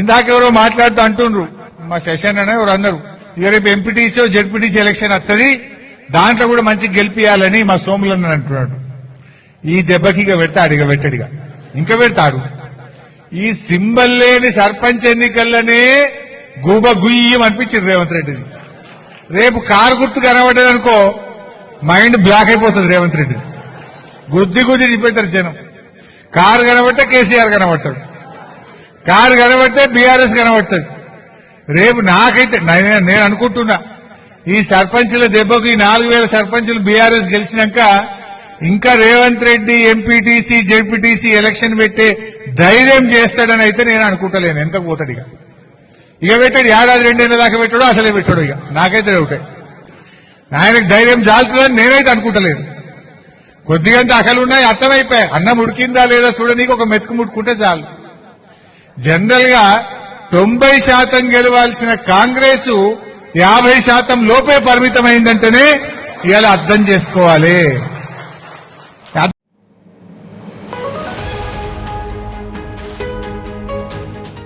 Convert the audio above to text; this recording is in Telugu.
ఇందాక ఎవరో మాట్లాడుతూ అంటుండ్రు. మా సెషన్ అనే ఎవరు అందరు. ఇక రేపు ఎంపీటీసీ జెడ్పీటీసీ ఎలక్షన్ వస్తుంది దాంట్లో కూడా మంచి గెలిపియాలని మా సోములన్న అంటున్నాడు. ఈ దెబ్బకి ఇక పెడతాడు ఇక పెట్టడిగా ఇంకా. పెడతాడు. ఈ సింబల్ లేని సర్పంచ్ ఎన్నికల్లోనే గూబ గుయ్యం అనిపించింది రేవంత్ రెడ్డిది. రేపు కారు గుర్తు కనబడ్డది అనుకో మైండ్ బ్లాక్ అయిపోతుంది రేవంత్ రెడ్డి గుద్ది గుద్ది చూపెట్టారు జనం. కారు కనబడితే కేసీఆర్ కనబడతాడు. కారు కనబడితే బీఆర్ఎస్ కనబడుతుంది. రేపు నాకైతే నేను నేను అనుకుంటున్నా ఈ సర్పంచుల దెబ్బకు ఈ నాలుగు వేల సర్పంచులు బీఆర్ఎస్ గెలిచినాక ఇంకా Revanth Reddy MPTC ZPTC election పెట్టే ధైర్యం చేస్తాడని అయితే నేను అనుకుంటలేను ఎంత పోతాడు ఇక. ఇక పెట్టాడు ఏడాది రెండేళ్ళ దాకా పెట్టాడు అసలే పెట్టాడు ఇక. నాకైతే డౌటే ఆయనకు ధైర్యం జాలుతుందని నేనైతే అనుకుంటలేను. కొద్దిగంత అకలు ఉన్నాయి అర్థమైపోయాయి. అన్నం ఉడికిందా లేదా చూడనీకి ఒక మెతుకు ముట్టుకుంటే చాలు. జనరల్గా తొంభై శాతం గెలవాల్సిన కాంగ్రెస్ యాభై శాతం లోపే పరిమితమైందంటేనే ఇవాళ అర్థం చేసుకోవాలి.